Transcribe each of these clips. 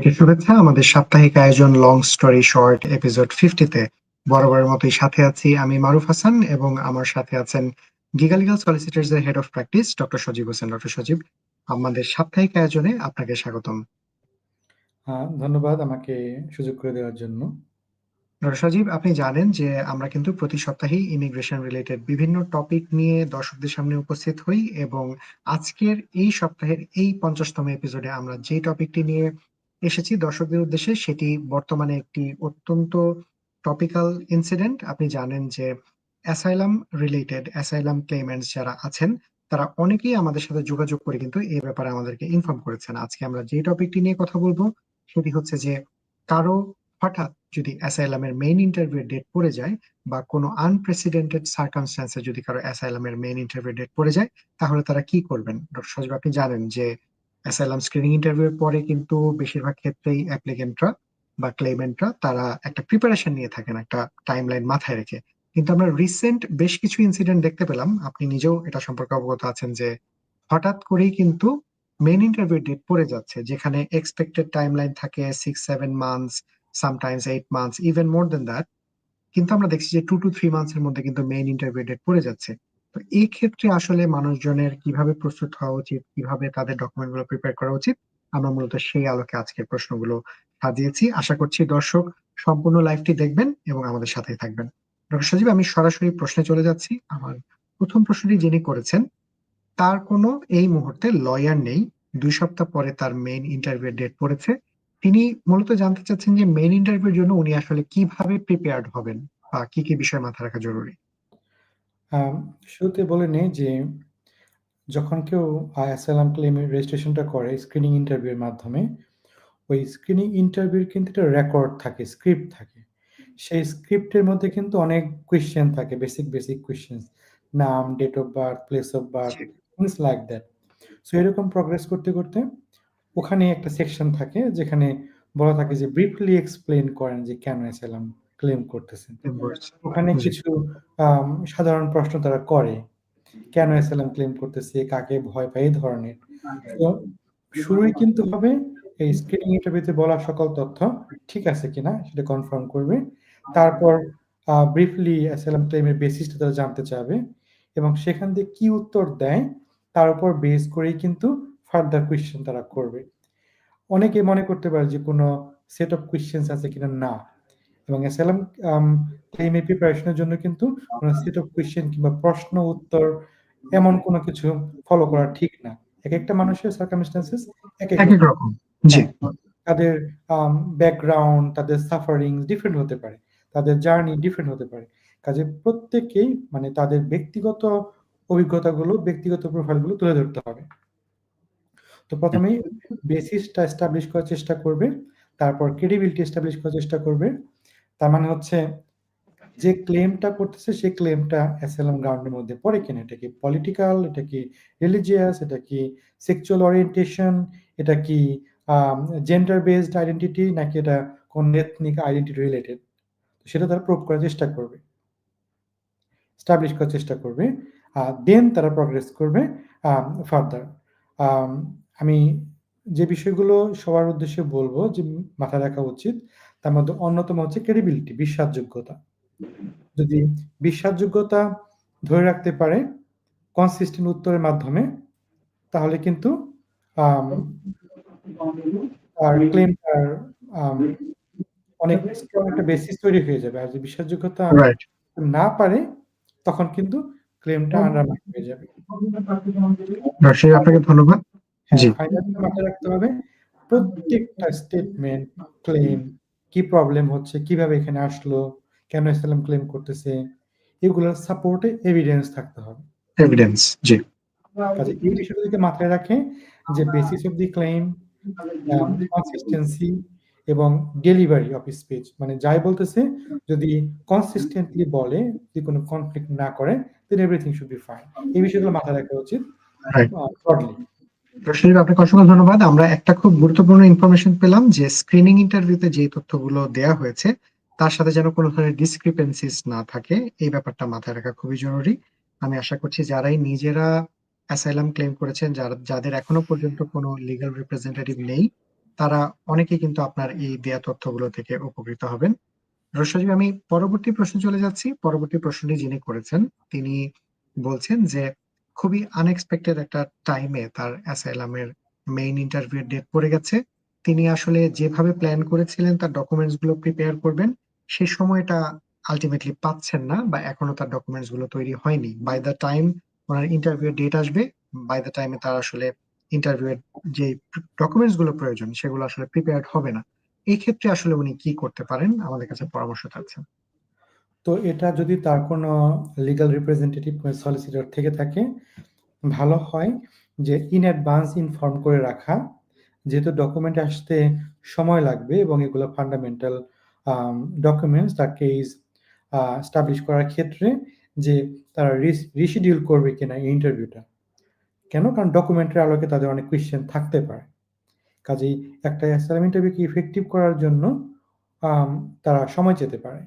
সবাইকে শুভেচ্ছা। আমাদের সাপ্তাহিক আয়োজন লং স্টোরি শর্ট এপিসোড ফিফটিতে বরাবরের মতোই সাথে আছি আমি মারুফ হাসান এবং আমার সাথে আছেন গিগালিগাল সলিসিটার্স এর head of practice doctor Sajib Hossain. Doctor Sajib আমাদের সাপ্তাহিক আয়োজনে আপনাকে স্বাগতম। ধন্যবাদ আমাকে সুযোগ করে দেওয়ার জন্য। ডক্টর সজীব আপনি জানেন যে আমরা কিন্তু প্রতি সপ্তাহেই ইমিগ্রেশন রিলেটেড বিভিন্ন টপিক নিয়ে দর্শকদের সামনে উপস্থিত হই এবং আজকের এই সপ্তাহের এই পঞ্চাশতম এপিসোডে আমরা যে টপিকটি নিয়ে এসেছি দর্শকদের উদ্দেশ্যে। সেটি বর্তমানে একটি অত্যন্ত টপিক্যাল ইনসিডেন্ট আপনি জানেন যে অ্যাসাইলাম রিলেটেড অ্যাসাইলাম ক্লেমেন্টস যারা আছেন, তারা অনেকেই আমাদের সাথে যোগাযোগ করে কিন্তু এই ব্যাপারে আমাদেরকে ইনফর্ম করেছেন। আজকে আমরা যে টপিকটি নিয়ে কথা বলব, সেটি হচ্ছে যে কারও হঠাৎ যদি অ্যাসাইলামের মেইন ইন্টারভিউ ডেট পড়ে যায় বা কোনো আনপ্রেসিডেন্টেড সার্কামস্ট্যান্সে যদি কারও অ্যাসাইলামের মেইন ইন্টারভিউ ডেট পড়ে যায়, তাহলে তারা কি করবেন? ডক্টর সজীব আপনি জানেন যে অ্যাসাইলাম স্ক্রিনিং ইন্টারভিউর পরে কিন্তু বেশিরভাগ ক্ষেত্রেই অ্যাপ্লিকেন্টরা বা ক্লেমেন্টরা তারা একটা প্রিপারেশন নিয়ে থাকেন, একটা টাইমলাইন মাথায় রেখে। কিন্তু আমরা রিসেন্ট বেশ কিছু ইনসিডেন্ট দেখতে পেলাম। আপনি নিজেও এটা সম্পর্কে অবগত আছেন যে হঠাৎ করেই কিন্তু মেন ইন্টারভিউ ডেট পড়ে যাচ্ছে, যেখানে এক্সপেক্টেড টাইমলাইন থাকে six seven months sometimes eight months even more then that কিন্তু আমরা দেখছি যে টু টু থ্রি মান্থস এর মধ্যে কিন্তু মেইন ইন্টারভিউ ডেট পড়ে যাচ্ছে। তো এই ক্ষেত্রে আসলে মানুষজনের কীভাবে প্রস্তুত হওয়া উচিত, কীভাবে তাদের ডকুমেন্টগুলো প্রিপেয়ার করা উচিত, আমরা মূলত সেই আলোকে আজকের প্রশ্নগুলো সাজিয়েছি। আশা করছি দর্শক সম্পূর্ণ লাইভটি দেখবেন এবং আমাদের সাথেই থাকবেন। ডক্টর সজীব, আমি সরাসরি প্রশ্নে চলে যাচ্ছি। আমার প্রথম প্রশ্নটি যিনি করেছেন, তার কোনো এই মুহূর্তে লয়ার নেই। দুই সপ্তাহ পরে তার মেইন ইন্টারভিউ ডেট পড়েছে। তিনি মূলত জানতে চাচ্ছেন যে মেইন ইন্টারভিউর জন্য উনি আসলে কীভাবে প্রিপেয়ার্ড হবেন বা কি কি বিষয় মাথায় রাখা জরুরি? শুরুতে বলে নেই যে যখন কেউ আইএসএলএম ক্লেমের রেজিস্ট্রেশনটা করে স্ক্রিনিং ইন্টারভিউর মাধ্যমে ওই স্ক্রিনিং ইন্টারভিউর কিন্তু একটা রেকর্ড থাকে স্ক্রিপ্ট থাকে। সেই স্ক্রিপ্টের মধ্যে কিন্তু অনেক কোয়েশ্চেন থাকে বেসিক বেসিক কোয়েশ্চেন নাম date of birth place of birth things like that so এরকম প্রগ্রেস করতে করতে ওখানে একটা সেকশন থাকে যেখানে বলা থাকে যে ব্রিফলি এক্সপ্লেন করেন যে কেন এসএলএম ক্লেম করতেছেন। ওখানে কিছু সাধারণ প্রশ্ন তারা করে কেন এসএলএম ক্লেম করতেছে কাকে ভয় পায় এই ধরনের। তো শুরুই কিন্তু হবে এই স্ক্রিনিং ইন্টারভিউতে বলা সকল তথ্য ঠিক আছে কিনা সেটা কনফার্ম করবে। তারপর ব্রিফলি এসএলএম ক্লেমের বেসিসটা তারা জানতে চাবে এবং সেখান থেকে কি উত্তর দেয় তার উপর বেস করেই কিন্তু ফার্দার কোয়েশ্চেন তারা করবে। অনেকে মনে করতে পারে যে কোনো সেট অফ কোয়েশ্চেন্স আছে কিনা না। এবং অ্যাসাইলাম ক্লেমের প্রিপারেশনের জন্য কিন্তু কোনো সেট অফ কোয়েশ্চেন কিংবা প্রশ্ন উত্তর এমন কোনো কিছু ফলো করা ঠিক না। এক একটা মানুষের সার্কামস্টেন্সেস এক এক রকম। জি। তাদের ব্যাকগ্রাউন্ড তাদের সাফারিং ডিফারেন্ট হতে পারে তাদের জার্নি ডিফারেন্ট হতে পারে। কাজে প্রত্যেককেই মানে তাদের ব্যক্তিগত অভিজ্ঞতাগুলো ব্যক্তিগত প্রোফাইলগুলো তুলে ধরতে হবে। তো প্রথমেই বেসিসটা এস্টাবলিশ করার চেষ্টা করবে তারপর ক্রেডিবিলিটি এস্টাবলিশ করার চেষ্টা করবে তার মানে হচ্ছে যে ক্লেমটা করতেছে, সেই ক্লেমটা অ্যাসাইলাম গ্রাউন্ডের মধ্যে পড়ে কিনা? এটা কি পলিটিক্যাল এটা কি রিলিজিয়াস এটা কি সেক্সুয়াল ওরিয়েন্টেশন এটা কি জেন্ডার বেসড আইডেন্টিটি নাকি এটা কোন এথনিক আইডেন্টিটি রিলেটেড সেটা তারা প্রুভ করার চেষ্টা করবে। স্টাবলিশ করার চেষ্টা করবে। দেন তারা প্রগ্রেস করবে ফার্দার আমি যে বিষয়গুলো সবার উদ্দেশ্যে বলব যে মাথায় রাখা উচিত তার মধ্যে অন্যতম হচ্ছে ক্রেডিবিলিটি বিশ্বাসযোগ্যতা। যদি বিশ্বাসযোগ্যতা ধরে রাখতে পারে কনসিস্টেন্ট উত্তরের মাধ্যমে তাহলে কিন্তু আর ক্লেমটার অনেক স্ট্রং একটা বেসিস তৈরি হয়ে যাবে। আর যদি বিশ্বাসযোগ্যতা না পারে তখন কিন্তু ক্লেমটা আন্ডারমাইন হয়ে যাবে। আপনাকে ধন্যবাদ। জি। মাথায় রাখতে হবে প্রত্যেকটা স্টেটমেন্ট ক্লেম কি প্রবলেম হচ্ছে কীভাবে এখানে আসলো কেন ইসলাম ক্লেম করতেছে এগুলোর সাপোর্টে এভিডেন্স থাকতে হবে। এভিডেন্স জি। কাজে এই বিষয়টা মাথায় রাখে যে basis of the claim consistency এবং ডেলিভারি অফ স্পিচ মানে যাই বলতেছে যদি কনসিস্টেন্টলি বলে যদি কোনো কনফ্লিক্ট না করে then everything should be fine এই বিষয়গুলো মাথায় রাখা উচিত ব্রডলি রশিদ আপনাকে অসংখ্য ধন্যবাদ আমরা একটা খুব গুরুত্বপূর্ণ ইনফরমেশন পেলাম যে স্ক্রিনিং ইন্টারভিউতে যে তথ্যগুলো দেয়া হয়েছে, তার সাথে যেন কোনো ধরনের ডিসক্রিপেন্সিস না থাকে, এই ব্যাপারটা মাথায় রাখা খুবই জরুরি আমি আশা করছি যারাই নিজেরা অ্যাসাইলাম ক্লেম করেছেন, যারা, যাদের এখনও পর্যন্ত কোনো লিগাল রিপ্রেজেন্টেটিভ নেই, তারা অনেকেই কিন্তু আপনার এই দেয়া তথ্যগুলো থেকে উপকৃত হবেন। রসজীব আমি পরবর্তী প্রশ্নে চলে যাচ্ছি। পরবর্তী প্রশ্নটি যিনি করেছেন, তিনি বলছেন যে খুবই আনএক্সপেক্টেড একটা টাইমে তার অ্যাসাইলামের মেইন ইন্টারভিউ ডেট পড়ে গেছে। তিনি আসলে যেভাবে প্ল্যান করেছিলেন তার ডকুমেন্টসগুলো প্রিপেয়ার করবেন, সে সময়টা আল্টিমেটলি পাচ্ছেন না বা এখনও তার ডকুমেন্টসগুলো তৈরি হয়নি। বাই দ্য টাইম ওনার ইন্টারভিউ ডেট আসবে, বাই দ্য টাইমে তার আসলে ইন্টারভিউ এর যে ডকুমেন্টসগুলো প্রয়োজন সেগুলো আসলে প্রিপেয়ার্ড হবে না। এই ক্ষেত্রে আসলে উনি কি করতে পারেন? আমাদের কাছে পরামর্শ চাচ্ছেন। তো এটা যদি তার কোনো লিগাল রিপ্রেজেন্টেটিভ সলিসিটর থেকে থাকে, ভালো হয় যে ইন অ্যাডভান্স ইনফর্ম করে রাখা। যেহেতু ডকুমেন্ট আসতে সময় লাগবে এবং এগুলো ফান্ডামেন্টাল ডকুমেন্টস তার কেস আ এস্টাবলিশ করার ক্ষেত্রে যে তারা রিশিডিউল করবে কিনা এই ইন্টারভিউটা। কেন? কারণ ডকুমেন্টের আলোকে তাদের অনেক কোয়েশ্চেন থাকতে পারে। কাজেই একটা অ্যাসাইলাম ইন্টারভিউকে ইফেক্টিভ করার জন্য তারা সময় যেতে পারে।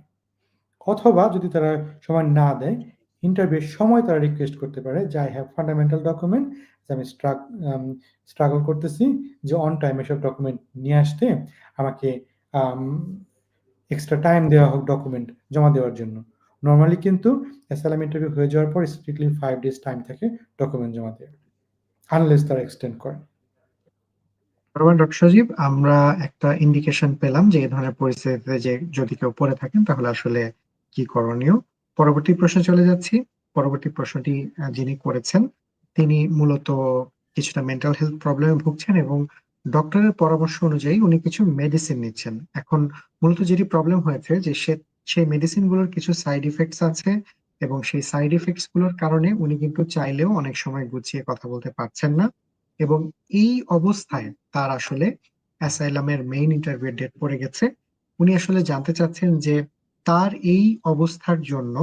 অথবা যদি তারা সময় না দেয়, ইন্টারভিউয়ের সময় তারা রিকোয়েস্ট করতে পারে যে, "I have fundamental document যে আমি স্ট্রাগ স্ট্রাগল করতেছি যে অন টাইম এসব ডকুমেন্ট নিয়ে আসতে আমাকে এক্সট্রা টাইম দেওয়া হোক ডকুমেন্ট জমা দেওয়ার জন্য।" নর্মালি কিন্তু অ্যাসাইলাম ইন্টারভিউ হয়ে যাওয়ার পর স্ট্রিক্টলি ফাইভ ডেজ টাইম থাকে ডকুমেন্ট জমা দেওয়ার। আনলেস তারা এক্সটেন্ড করে। ডক্টর সজীব। আমরা একটা ইন্ডিকেশন পেলাম যে এ ধরনের পরিস্থিতিতে যে যদি কেউ পড়ে থাকেন তাহলে আসলে কি করণীয়। পরবর্তী প্রশ্ন চলে যাচ্ছি। পরবর্তী প্রশ্নটি যিনি করেছেন, তিনি মূলত কিছুটা মেন্টাল হেলথ প্রবলেমে ভুগছেন এবং ডক্টরের পরামর্শ অনুযায়ী উনি কিছু মেডিসিন নিচ্ছেন। এখন মূলত যেটি প্রবলেম হয়েছে যে সে, সেই মেডিসিনগুলোর কিছু সাইড ইফেক্টস আছে এবং সেই সাইড ইফেক্টসগুলোর কারণে উনি কিন্তু চাইলেও অনেক সময় গুছিয়ে কথা বলতে পারছেন না এবং এই অবস্থায় তার আসলে অ্যাসাইলামের মেইন ইন্টারভিউ ডেট পড়ে গেছে। উনি আসলে জানতে চাচ্ছেন যে তার এই অবস্থার জন্য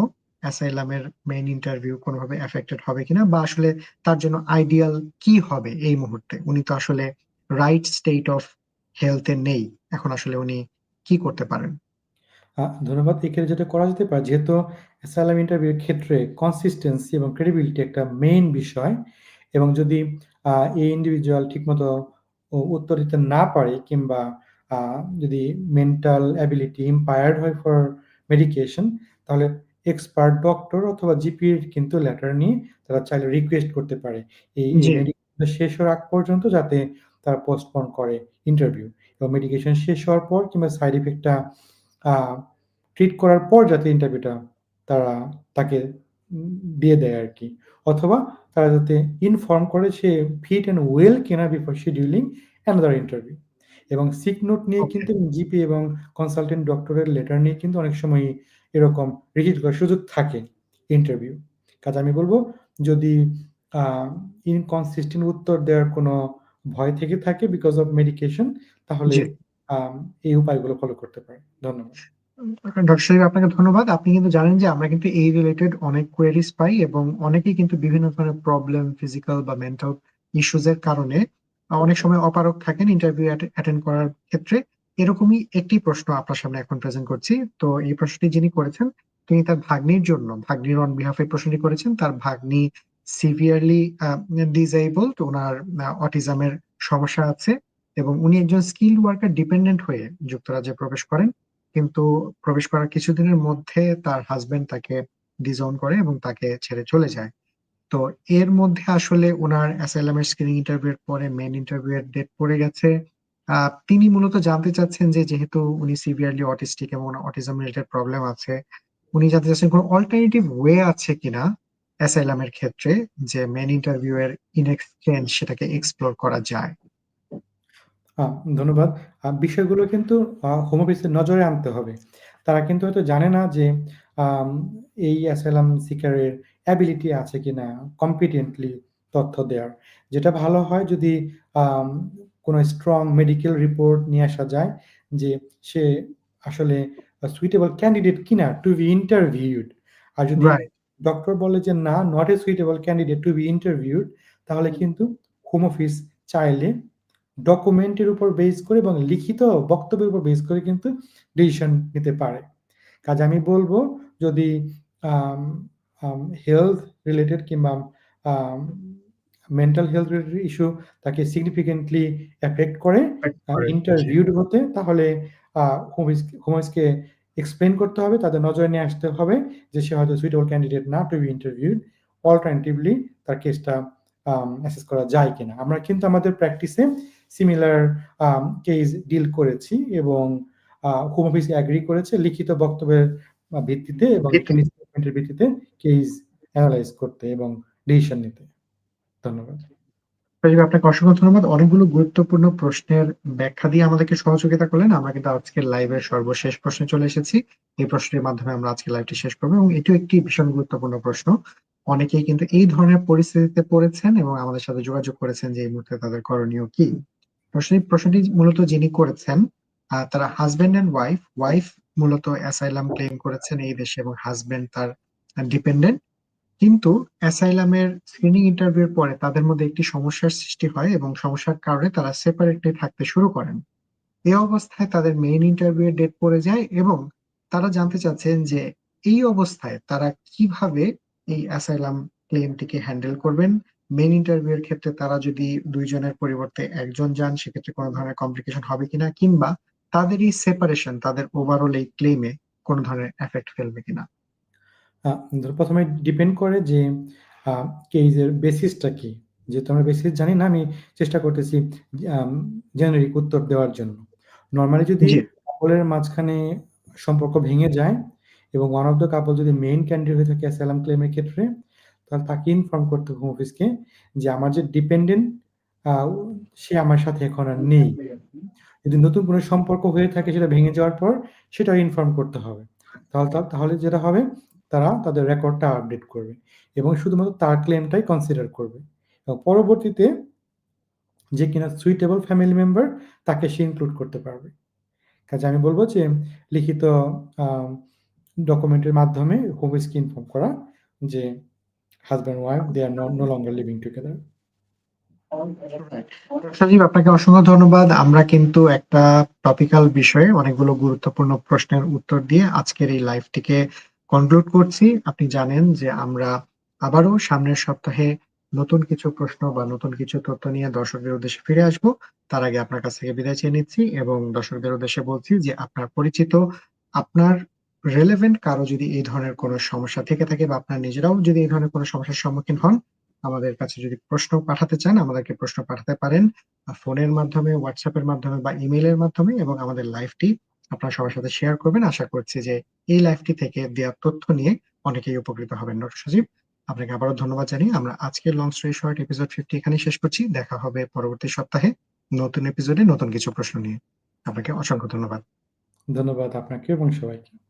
অ্যাসাইলামের মেইন ইন্টারভিউ কোনোভাবে এফেক্টেড হবে কিনা বা আসলে তার জন্য আইডিয়াল কি হবে এই মুহূর্তে? উনি তো আসলে রাইট স্টেট অফ হেলথে নেই। এখন আসলে উনি কি করতে পারেন? ধন্যবাদ। এক্ষেত্রে যেটা করা যেতে পারে, যেহেতু অ্যাসাইলাম ইন্টারভিউর ক্ষেত্রে কনসিস্টেন্সি এবং ক্রেডিবিলিটি একটা মেইন বিষয় এবং যদি এই ইন্ডিভিজুয়াল ঠিকমতো উত্তর দিতে না পারে কিংবা যদি মেন্টাল অ্যাবিলিটি ইম্পায়ার্ড হয় ফর মেডিকেশন তাহলে এক্সপার্ট ডক্টর অথবা জিপির কিন্তু লেটার নিয়ে তারা চাইলে রিকোয়েস্ট করতে পারে। এই মেডিকেশন শেষ হওয়ার আগ পর্যন্ত যাতে তারা পোস্টপোন করে ইন্টারভিউ এবং মেডিকেশন শেষ হওয়ার পর কিংবা সাইড ইফেক্ট টা আ ট্রিট করার পর যাতে ইন্টারভিউটা তারা তাকে দিয়ে দেয় আর কি অথবা তারা যাতে ইনফর্ম করে সে ফিট অ্যান্ড ওয়েল কিনা বিফোর শিডিউলিং অ্যানাদার ইন্টারভিউ। এবং সিক নোট নিয়ে কিন্তু জিপি এবং কনসালটেন্ট ডক্টরের লেটার নিয়ে কিন্তু অনেক সময় এরকম রিজেক্ট করার সুযোগ থাকে ইন্টারভিউ। কাজে আমি বলব যদি ইনকনসিস্টেন্ট উত্তর দেওয়ার কোনো ভয় থেকে থাকে বিকজ অফ মেডিকেশন তাহলে এই উপায়গুলো ফলো করতে পারেন। ধন্যবাদ। ডক্টর সাহেব আপনাকে ধন্যবাদ। আপনি কিন্তু জানেন যে আমরা কিন্তু এই রিলেটেড অনেক কোয়েরিজ পাই এবং অনেকেই কিন্তু বিভিন্ন ধরনের প্রবলেম ফিজিক্যাল বা মেন্টাল ইস্যুস এর কারণে অনেক সময় অপারক থাকেন ইন্টারভিউ অ্যাটে অ্যাটেন্ড করার ক্ষেত্রে। এরকমই একটি প্রশ্ন আপনার সামনে এখন প্রেজেন্ট করছি। তো এই প্রশ্নটি যিনি করেছেন, তিনি তার ভাগ্নির জন্য, ভাগ্নির অন বিহাফ প্রশ্নটি করেছেন। তার ভাগ্নি সিভিয়ারলি আ ডিসেবলড উনার আ অটিজম এর সমস্যা আছে এবং উনি একজন স্কিল ওয়ার্কার ডিপেন্ডেন্ট হয়ে যুক্তরাজ্যে প্রবেশ করেন। কিন্তু প্রবেশ করার কিছুদিনের মধ্যে তার হাসব্যান্ড তাকে ডিসওন করে এবং তাকে ছেড়ে চলে যায়। তো এর মধ্যে আসলে ওনার অ্যাসাইলাম এর স্ক্রিনিং ইন্টারভিউ পরে মেন ইন্টারভিউ এর ডেট পড়ে গেছে। তিনি মূলত জানতে চাচ্ছেন যে যেহেতু উনি সিভিয়ারলি অটিস্টিক এবং অটিজম রিলেটেড প্রবলেম আছে, উনি জানতে চাচ্ছেন কোন অল্টারনেটিভ ওয়ে আছে কিনা অ্যাসাইলাম এর ক্ষেত্রে যে মেইন ইন্টারভিউ এর ইন এক্সচেঞ্জ সেটাকে এক্সপ্লোর করা যায়। ধন্যবাদ। বিষয়গুলো কিন্তু আ হোম অফিসের নজরে আনতে হবে। তারা কিন্তু হয়তো জানে না যে এই অ্যাসাইলাম সিকার এর এবিলিটি আছে কিনা কম্পিটেন্টলি তথ্য দেওয়ার। যেটা ভালো হয় যদি কোন স্ট্রং মেডিকেল রিপোর্ট নিয়ে আসা যায় যে সে আসলে সুইটেবল ক্যান্ডিডেট কিনা টু বি ইন্টারভিউড। আর যদি ডক্টর বলে যে না not a suitable candidate to be interviewed তাহলে কিন্তু হোম অফিস চাইলে ডকুমেন্টের উপর বেস করে এবং লিখিত বক্তব্যের উপর বেস করে কিন্তু ডিসিশন নিতে পারে। কাজে আমি বলব যদি হেলথ রিলেটেড কিংবা মেন্টাল হেলথ রিলেটেড ইস্যু তাকে সিগনিফিকেন্টলি এফেক্ট করে। ইন্টারভিউড হতে তাহলে হোমসকে এক্সপ্লেইন করতে হবে, তাদের নজরে নিয়ে আসতে হবে যে সে হয়তো সুইটেবল ক্যান্ডিডেট না টু বি ইন্টারভিউড। অল্টারনেটিভলি তার কেসটা অ্যাসেস করা যায় কিনা। আমরা কিন্তু আমাদের প্র্যাকটিসে সিমিলার কেস ডিল করেছি এবং হোম অফিস এগ্রি করেছে লিখিত বক্তব্যের ভিত্তিতে এবং ভিত্তিতে। ভিত্তিতে কেস এনালাইজ করতে এবং ডিসিশন নিতে। ধন্যবাদ। সজীব আপনাকে অসংখ্য ধন্যবাদ। অনেকগুলো গুরুত্বপূর্ণ প্রশ্নের ব্যাখ্যা দিয়ে আমাদেরকে সহযোগিতা করলেন। আমরা কিন্তু আজকের লাইভের সর্বশেষ প্রশ্নে চলে এসেছি। এই প্রশ্নের মাধ্যমে আমরা আজকের লাইভটি শেষ করব এবং এটিও একটি ভীষণ গুরুত্বপূর্ণ প্রশ্ন। অনেকেই কিন্তু এই ধরনের পরিস্থিতিতে পড়েছেন এবং আমাদের সাথে যোগাযোগ করেছেন যে এই মুহূর্তে তাদের করণীয় কি? প্রশ্ন প্রশ্নটি মূলত যিনি করেছেন তারা হাসব্যান্ড অ্যান্ড ওয়াইফ। ওয়াইফ মূলত অ্যাসাইলাম ক্লেইম করেছেন এই দেশে এবং হাসব্যান্ড তার ডিপেন্ডেন্ট। কিন্তু অ্যাসাইলামের স্ক্রিনিং ইন্টারভিউর পরে তাদের মধ্যে একটি সমস্যার সৃষ্টি হয় এবং সমস্যার কারণে তারা সেপারেটলি থাকতে শুরু করেন। এই অবস্থায় তাদের মেইন ইন্টারভিউ ডেট পড়ে যায় এবং তারা জানতে চাচ্ছেন যে এই অবস্থায় তারা কীভাবে এই অ্যাসাইলাম ক্লেইমটিকে হ্যান্ডেল করবেন? মেইন ইন্টারভিউ এর ক্ষেত্রে তারা যদি দুইজনের পরিবর্তে একজন যান, সেক্ষেত্রে কোনো ধরনের কমপ্লিকেশন হবে কিনা? কিংবা তাদের এই সেপারেশন তাদের ওভারঅল এই ক্লেমে কোন ধরনের এফেক্ট ফেলবে কিনা? প্রথমে ডিপেন্ড করে যে আ কেসের বেসিসটা কি? যেহেতু আমরা বেসিস জানি না আমি চেষ্টা করতেছি জেনেরিক উত্তর দেওয়ার জন্য। নরমালি যদি। কাপলের মাঝখানে সম্পর্ক ভেঙে যায় এবং ওয়ান অফ দ্যা কাপল যদি মেইন ক্যান্ডিডেট হয়ে থাকে অ্যাসাইলাম ক্লেমের ক্ষেত্রে তাহলে তাকে ইনফর্ম করতে হবে হোম অফিসকে যে আমার যে ডিপেন্ডেন্ট সে আমার সাথে এখন আর নেই। যদি নতুন কোনো সম্পর্ক হয়ে থাকে সেটা ভেঙে যাওয়ার পর সেটা ইনফর্ম করতে হবে। তাহলে তাহলে যেটা হবে, তারা তাদের রেকর্ডটা আপডেট করবে এবং শুধুমাত্র তার ক্লেইমটাই কনসিডার করবে। এবং পরবর্তীতে যে কিনা সুইটেবল ফ্যামিলি মেম্বার তাকে সে ইনক্লুড করতে পারবে। কাজে আমি বলব যে লিখিত ডকুমেন্টের মাধ্যমে হোম অফিসকে ইনফর্ম করা যে husband wife they are no longer living together. Sajib আপনাকে অসংখ্য ধন্যবাদ। আমরা কিন্তু একটা টপিক্যাল বিষয়ে অনেকগুলো গুরুত্বপূর্ণ প্রশ্নের উত্তর দিয়ে আজকের এই লাইভটিকে কনক্লুড করছি। আপনি জানেন যে আমরা আবারও সামনের সপ্তাহে নতুন কিছু প্রশ্ন বা নতুন কিছু তথ্য নিয়ে দর্শকদের উদ্দেশ্যে ফিরে আসব। তার আগে আপনার কাছ থেকে বিদায় চেয়ে নিচ্ছি এবং দর্শকদের উদ্দেশ্যে বলছি যে আপনার পরিচিত আপনার রেলেভেন্ট কারও যদি এই ধরনের কোনো সমস্যা থেকে থাকে বা আপনার নিজেরাও যদি এই ধরনের কোনো সমস্যার সম্মুখীন হন, আমাদের কাছে যদি প্রশ্ন পাঠাতে চান আমাদেরকে প্রশ্ন পাঠাতে পারেন। ফোনের মাধ্যমে, এর মাধ্যমে বা ইমেইলের মাধ্যমে এবং আমাদের লাইভটি আপনারা সবার সাথে শেয়ার করবেন। আশা করছি যে এই লাইভটি থেকে দেওয়া তথ্য নিয়ে অনেকেই উপকৃত হবেন। ডক্টর সজীব আপনাকে আবারও ধন্যবাদ জানিয়ে আমরা আজকের লং স্টোরি শর্ট এপিসোড 50 এখানে শেষ করছি। দেখা হবে পরবর্তী সপ্তাহে নতুন এপিসোডে নতুন কিছু প্রশ্ন নিয়ে। আপনাকে অসংখ্য ধন্যবাদ। ধন্যবাদ আপনাকে এবং সবাইকে।